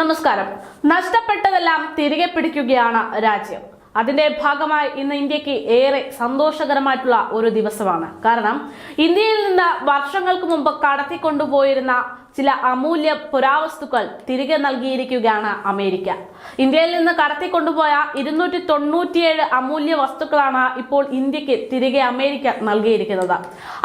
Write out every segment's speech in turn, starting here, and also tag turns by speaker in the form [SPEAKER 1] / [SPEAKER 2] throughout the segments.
[SPEAKER 1] നമസ്കാരം. നഷ്ടപ്പെട്ടതെല്ലാം തിരികെ പിടിക്കുകയാണ് രാജ്യം. അതിന്റെ ഭാഗമായി ഇന്ന് ഇന്ത്യയ്ക്ക് ഏറെ സന്തോഷകരമായിട്ടുള്ള ഒരു ദിവസമാണ്. കാരണം ഇന്ത്യയിൽ നിന്ന് വർഷങ്ങൾക്ക് മുമ്പ് കടത്തിക്കൊണ്ടുപോയിരുന്ന ചില അമൂല്യ പുരാവസ്തുക്കൾ തിരികെ നൽകിയിരിക്കുകയാണ് അമേരിക്ക. ഇന്ത്യയിൽ നിന്ന് കടത്തിക്കൊണ്ടുപോയ ഇരുന്നൂറ്റി തൊണ്ണൂറ്റിയേഴ് അമൂല്യ വസ്തുക്കളാണ് ഇപ്പോൾ ഇന്ത്യയ്ക്ക് തിരികെ അമേരിക്ക നൽകിയിരിക്കുന്നത്.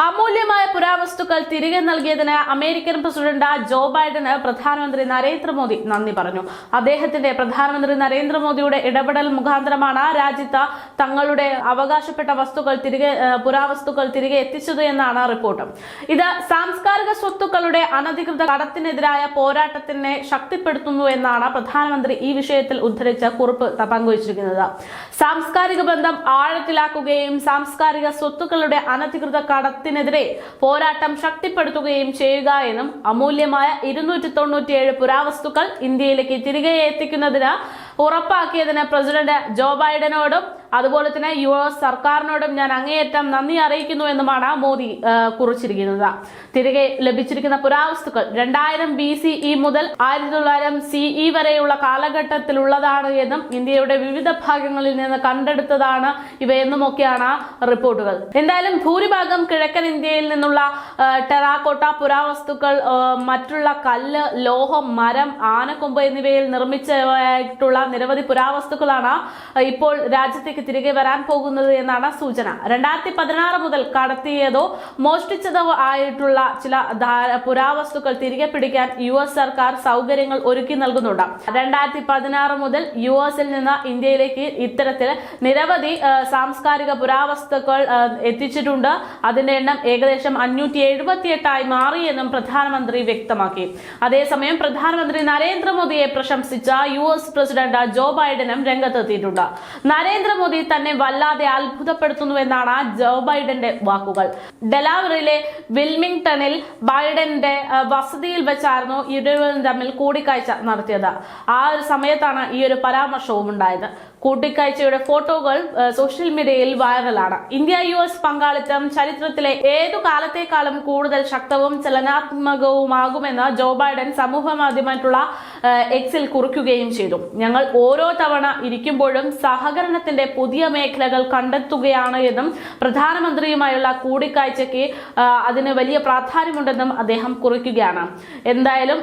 [SPEAKER 1] അമൂല്യമായ പുരാവസ്തുക്കൾ തിരികെ നൽകിയതിന് അമേരിക്കൻ പ്രസിഡന്റ് ജോ ബൈഡന് പ്രധാനമന്ത്രി നരേന്ദ്രമോദി നന്ദി പറഞ്ഞു. അദ്ദേഹത്തിന്റെ പ്രധാനമന്ത്രി നരേന്ദ്രമോദിയുടെ ഇടപെടൽ മുഖാന്തരമാണ് രാജ്യത്ത് തങ്ങളുടെ അവകാശപ്പെട്ട വസ്തുക്കൾ തിരികെ പുരാവസ്തുക്കൾ തിരികെ എത്തിച്ചത് എന്നാണ് റിപ്പോർട്ട്. ഇത് സാംസ്കാരിക സ്വത്തുക്കളുടെ അനധികൃത കടത്തിനെതിരായ പോരാട്ടത്തിനെ ശക്തിപ്പെടുത്തുന്നു എന്നാണ് പ്രധാനമന്ത്രി ഈ വിഷയത്തിൽ ഉദ്ധരിച്ച കുറിപ്പ് പങ്കുവച്ചിരിക്കുന്നത്. സാംസ്കാരിക ബന്ധം ആഴത്തിലാക്കുകയും സാംസ്കാരിക സ്വത്തുക്കളുടെ അനധികൃത കടത്തിനെതിരെ പോരാട്ടം ശക്തിപ്പെടുത്തുകയും ചെയ്യുക എന്നും അമൂല്യമായ ഇരുന്നൂറ്റി തൊണ്ണൂറ്റിയേഴ് പുരാവസ്തുക്കൾ ഇന്ത്യയിലേക്ക് തിരികെ എത്തിക്കുന്നതിന് ഉറപ്പാക്കിയതിന് പ്രസിഡന്റ് ജോ ബൈഡനോടും അതുപോലെ തന്നെ യു എസ് സർക്കാരിനോടും ഞാൻ അങ്ങേയറ്റം നന്ദി അറിയിക്കുന്നു എന്നുമാണ് മോദി കുറിച്ചിരിക്കുന്നത്. തിരികെ ലഭിച്ചിരിക്കുന്ന പുരാവസ്തുക്കൾ രണ്ടായിരം ബി സി ഇ മുതൽ ആയിരത്തി തൊള്ളായിരം സിഇ വരെയുള്ള കാലഘട്ടത്തിലുള്ളതാണ് എന്നും ഇന്ത്യയുടെ വിവിധ ഭാഗങ്ങളിൽ നിന്ന് കണ്ടെടുത്തതാണ് ഇവയെന്നുമൊക്കെയാണ് റിപ്പോർട്ടുകൾ. എന്തായാലും ഭൂരിഭാഗം കിഴക്കൻ ഇന്ത്യയിൽ നിന്നുള്ള ടെറാക്കോട്ട പുരാവസ്തുക്കൾ മറ്റുള്ള കല്ല് ലോഹം മരം ആനക്കൊമ്പ് എന്നിവയിൽ നിർമ്മിച്ചതായിട്ടുള്ള നിരവധി പുരാവസ്തുക്കളാണ് ഇപ്പോൾ രാജ്യത്തേക്ക് തിരികെ വരാൻ പോകുന്നത് എന്നാണ് സൂചന. രണ്ടായിരത്തി പതിനാറ് മുതൽ കടത്തിയതോ മോഷ്ടിച്ചതോ ആയിട്ടുള്ള ചില പുരാവസ്തുക്കൾ തിരികെ പിടിക്കാൻ യു എസ് സർക്കാർ സൗകര്യങ്ങൾ ഒരുക്കി നൽകുന്നുണ്ട്. രണ്ടായിരത്തി പതിനാറ് മുതൽ യു എസിൽ നിന്ന് ഇന്ത്യയിലേക്ക് ഇത്തരത്തിൽ നിരവധി സാംസ്കാരിക പുരാവസ്തുക്കൾ എത്തിച്ചിട്ടുണ്ട്. അതിന്റെ എണ്ണം ഏകദേശം അഞ്ഞൂറ്റി എഴുപത്തിയെട്ടായി മാറിയെന്നും പ്രധാനമന്ത്രി വ്യക്തമാക്കി. അതേസമയം പ്രധാനമന്ത്രി നരേന്ദ്രമോദിയെ പ്രശംസിച്ച യു എസ് പ്രസിഡന്റ് ജോ ബൈഡനും രംഗത്തെത്തിയിട്ടുണ്ട്. നരേന്ദ്രമോദി തന്നെ വല്ലാതെ അത്ഭുതപ്പെടുത്തുന്നുവെന്നാണ് ജോ ബൈഡന്റെ വാക്കുകൾ. ഡെലാവറിലെ വിൽമിംഗ്ടണിൽ ബൈഡന്റെ വസതിയിൽ വെച്ചായിരുന്നു ഇരുവരും തമ്മിൽ കൂടിക്കാഴ്ച നടത്തിയത്. ആ ഒരു സമയത്താണ് ഈ ഒരു പരാമർശവും ഉണ്ടായത് കൂട്ടിക്കാഴ്ചയുടെ ഫോട്ടോകൾ സോഷ്യൽ മീഡിയയിൽ വൈറലാണ്. ഇന്ത്യ യു എസ് പങ്കാളിത്തം ചരിത്രത്തിലെ ഏതു കാലത്തേക്കാളും കൂടുതൽ ശക്തവും ചലനാത്മകവുമാകുമെന്ന് ജോ ബൈഡൻ സമൂഹ മാധ്യമമായിട്ടുള്ള എക്സിൽ കുറിക്കുകയും ചെയ്തു. ഞങ്ങൾ ഓരോ തവണ ഇരിക്കുമ്പോഴും സഹകരണത്തിന്റെ പുതിയ മേഖലകൾ കണ്ടെത്തുകയാണ് എന്നും പ്രധാനമന്ത്രിയുമായുള്ള കൂടിക്കാഴ്ചയ്ക്ക് അതിന് വലിയ പ്രാധാന്യമുണ്ടെന്നും അദ്ദേഹം കുറിക്കുകയാണ്. എന്തായാലും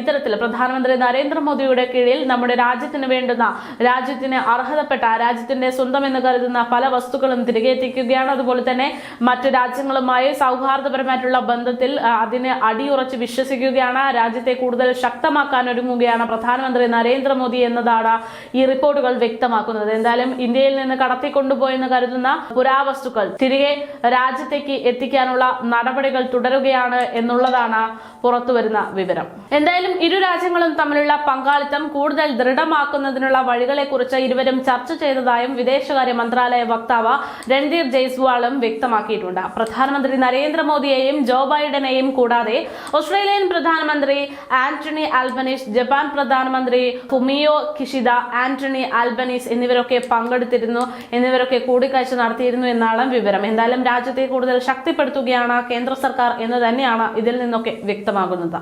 [SPEAKER 1] ഇത്തരത്തിൽ പ്രധാനമന്ത്രി നരേന്ദ്രമോദിയുടെ കീഴിൽ നമ്മുടെ രാജ്യത്തിന് വേണ്ടുന്ന രാജ്യത്തിന് അർഹതപ്പെട്ട രാജ്യത്തിന്റെ സ്വന്തം എന്ന് കരുതുന്ന പല വസ്തുക്കളും തിരികെ എത്തിക്കുകയാണ്. അതുപോലെ തന്നെ മറ്റു രാജ്യങ്ങളുമായി സൗഹാർദ്ദപരമായിട്ടുള്ള ബന്ധത്തിൽ അതിന് അടിയുറച്ച് വിശ്വസിക്കുകയാണ്. രാജ്യത്തെ കൂടുതൽ ശക്തമാക്കാൻ ഒരുങ്ങുകയാണ് പ്രധാനമന്ത്രി നരേന്ദ്രമോദി എന്നതാണ് ഈ റിപ്പോർട്ടുകൾ വ്യക്തമാക്കുന്നത്. എന്തായാലും ഇന്ത്യയിൽ നിന്ന് കടത്തിക്കൊണ്ടുപോയെന്ന് കരുതുന്ന പുരാവസ്തുക്കൾ തിരികെ രാജ്യത്തേക്ക് എത്തിക്കാനുള്ള നടപടികൾ തുടരുകയാണ് എന്നുള്ളതാണ് പുറത്തുവരുന്ന വിവരം. എന്തായാലും ഇരു രാജ്യങ്ങളും തമ്മിലുള്ള പങ്കാളിത്തം കൂടുതൽ ദൃഢമാക്കുന്നതിനുള്ള വഴികളെ കുറിച്ച് ഇരുവരും ചർച്ച ചെയ്തതായും വിദേശകാര്യ മന്ത്രാലയ വക്താവ് രൺദീപ് ജയ്സ്വാളും വ്യക്തമാക്കിയിട്ടുണ്ട്. പ്രധാനമന്ത്രി നരേന്ദ്രമോദിയെയും ജോ ബൈഡനെയും കൂടാതെ ഓസ്ട്രേലിയൻ പ്രധാനമന്ത്രി ആന്റണി ആൽബനീസ് ജപ്പാൻ പ്രധാനമന്ത്രി ഫുമിയോ കിഷിദ ആന്റണി ആൽബനീസ് എന്നിവരൊക്കെ പങ്കെടുത്തിരുന്നു എന്നിവരൊക്കെ കൂടിക്കാഴ്ച നടത്തിയിരുന്നു എന്നാണ് വിവരം. എന്തായാലും രാജ്യത്തെ കൂടുതൽ ശക്തിപ്പെടുത്തുകയാണ് കേന്ദ്ര സർക്കാർ എന്ന് തന്നെയാണ് ഇതിൽ നിന്നൊക്കെ വ്യക്തമാകുന്നത്.